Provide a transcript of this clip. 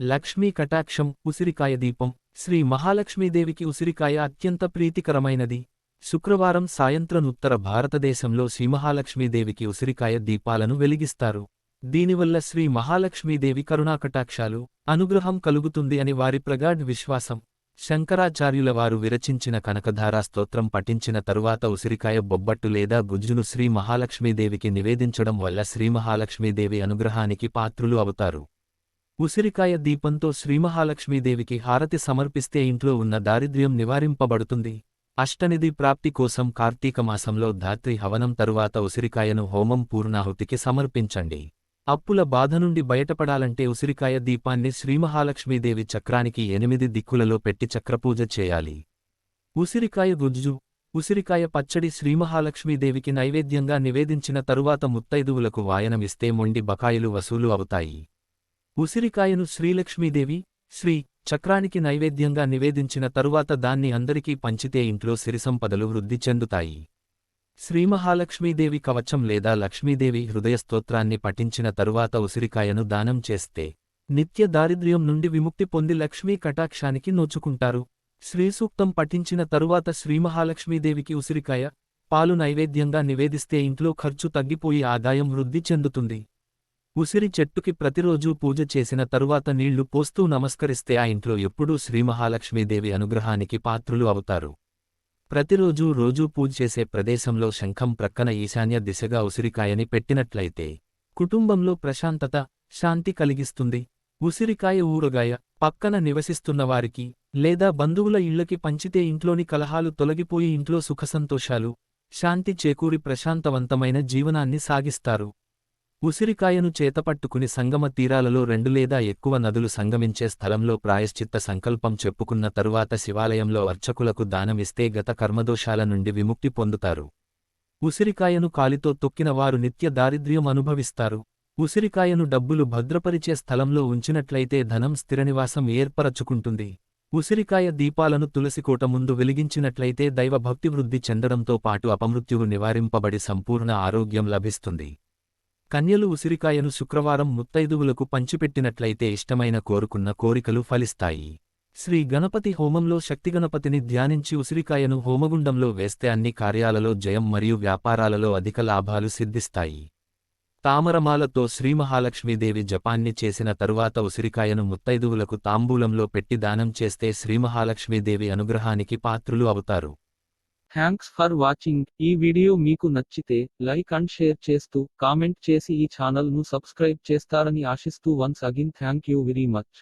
లక్ష్మీ కటాక్షం ఉసిరికాయ దీపం. శ్రీ మహాలక్ష్మీదేవికి ఉసిరికాయ అత్యంత ప్రీతికరమైనది. శుక్రవారం సాయంత్రం ఉత్తర భారతదేశంలో శ్రీ మహాలక్ష్మీదేవికి ఉసిరికాయ దీపాలను వెలిగిస్తారు. దీనివల్ల శ్రీ మహాలక్ష్మీదేవి కరుణాకటాక్షాలు అనుగ్రహం కలుగుతుంది అని వారి ప్రగాఢ విశ్వాసం. శంకరాచార్యుల వారు విరచించిన కనకధారా స్తోత్రం పఠించిన తరువాత ఉసిరికాయ బొబ్బట్టు లేదా గుజ్జును శ్రీ మహాలక్ష్మీదేవికి నివేదించడం వల్ల శ్రీ మహాలక్ష్మీదేవి అనుగ్రహానికి పాత్రులు అవుతారు. ఉసిరికాయ దీపంతో శ్రీమహాలక్ష్మీదేవికి హారతి సమర్పిస్తే ఇంట్లో ఉన్న దారిద్ర్యం నివారింపబడుతుంది. అష్టనిధి ప్రాప్తి కోసం కార్తీక మాసంలో ధాత్రి హవనం తరువాత ఉసిరికాయను హోమం పూర్ణాహుతికి సమర్పించండి. అప్పుల బాధ నుండి బయటపడాలంటే ఉసిరికాయ దీపాన్ని శ్రీమహాలక్ష్మీదేవి చక్రానికి ఎనిమిది దిక్కులలో పెట్టి చక్రపూజ చేయాలి. ఉసిరికాయ గుజ్జు ఉసిరికాయ పచ్చడి శ్రీమహాలక్ష్మీదేవికి నైవేద్యంగా నివేదించిన తరువాత ముత్తైదువులకు వాయనమిస్తే మొండి బకాయిలు వసూలు అవుతాయి. ఉసిరికాయను శ్రీలక్ష్మీదేవి శ్రీ చక్రానికి నైవేద్యంగా నివేదించిన తరువాత దాన్ని అందరికీ పంచితే ఇంట్లో సిరిసంపదలు వృద్ధి చెందుతాయి. శ్రీమహాలక్ష్మీదేవి కవచం లేదా లక్ష్మీదేవి హృదయ స్తోత్రాన్ని పఠించిన తరువాత ఉసిరికాయను దానం చేస్తే నిత్య దారిద్ర్యం నుండి విముక్తి పొంది లక్ష్మీ కటాక్షానికి నోచుకుంటారు. శ్రీసూక్తం పఠించిన తరువాత శ్రీమహాలక్ష్మీదేవికి ఉసిరికాయ పాలు నైవేద్యంగా నివేదిస్తే ఇంట్లో ఖర్చు తగ్గిపోయి ఆదాయం వృద్ధి చెందుతుంది. ఉసిరి చెట్టుకి ప్రతిరోజూ పూజ చేసిన తరువాత నీళ్ళు పోస్తూ నమస్కరిస్తే ఆ ఇంట్లో ఎప్పుడూ శ్రీమహాలక్ష్మీదేవి అనుగ్రహానికి పాత్రులు అవుతారు. ప్రతిరోజూ రోజూ పూజ చేసే ప్రదేశంలో శంఖం ప్రక్కన ఈశాన్య దిశగా ఉసిరికాయని పెట్టినట్లయితే కుటుంబంలో ప్రశాంతత శాంతి కలిగిస్తుంది. ఉసిరికాయ ఊరగాయ పక్కన నివసిస్తున్నవారికి లేదా బంధువుల ఇళ్ళకి పంచితే ఇంట్లోని కలహాలు తొలగిపోయి ఇంట్లో సుఖసంతోషాలు శాంతి చేకూరి ప్రశాంతవంతమైన జీవనాన్ని సాగిస్తారు. ఉసిరికాయను చేతపట్టుకుని సంగమ తీరాలలో రెండు లేదా ఎక్కువ నదులు సంగమించే స్థలంలో ప్రాయశ్చిత్త సంకల్పం చెప్పుకున్న తరువాత శివాలయంలో అర్చకులకు దానమిస్తే గత కర్మదోషాల నుండి విముక్తి పొందుతారు. ఉసిరికాయను కాలితో తొక్కిన వారు నిత్య దారిద్ర్యం అనుభవిస్తారు. ఉసిరికాయను డబ్బులు భద్రపరిచే స్థలంలో ఉంచినట్లయితే ధనం స్థిరనివాసం ఏర్పరచుకుంటుంది. ఉసిరికాయ దీపాలను తులసికోట ముందు వెలిగించినట్లయితే దైవభక్తి వృద్ధి చెందడంతో పాటు అపమృత్యువు నివారింపబడి సంపూర్ణ ఆరోగ్యం లభిస్తుంది. కన్యలు ఉసిరికాయను శుక్రవారం ముత్తైదువులకు పంచిపెట్టినట్లయితే ఇష్టమైన కోరుకున్న కోరికలు ఫలిస్తాయి. శ్రీ గణపతి హోమంలో శక్తిగణపతిని ధ్యానించి ఉసిరికాయను హోమగుండంలో వేస్తే అన్ని కార్యాలలో జయం మరియు వ్యాపారాలలో అధిక లాభాలు సిద్ధిస్తాయి. తామరమాలతో శ్రీమహాలక్ష్మీదేవి జపాన్ని చేసిన తరువాత ఉసిరికాయను ముత్తైదువులకు తాంబూలంలో పెట్టి దానం చేస్తే శ్రీమహాలక్ష్మీదేవి అనుగ్రహానికి పాత్రులు అవుతారు. థ్యాంక్స్ ఫర్ వాచింగ్ ఈ వీడియో మీకు నచ్చితే లైక్ అండ్ షేర్ చేస్తూ కామెంట్ చేసి ఈ ఛానల్ను సబ్స్క్రైబ్ చేస్తారని ఆశిస్తూ once again thank you very much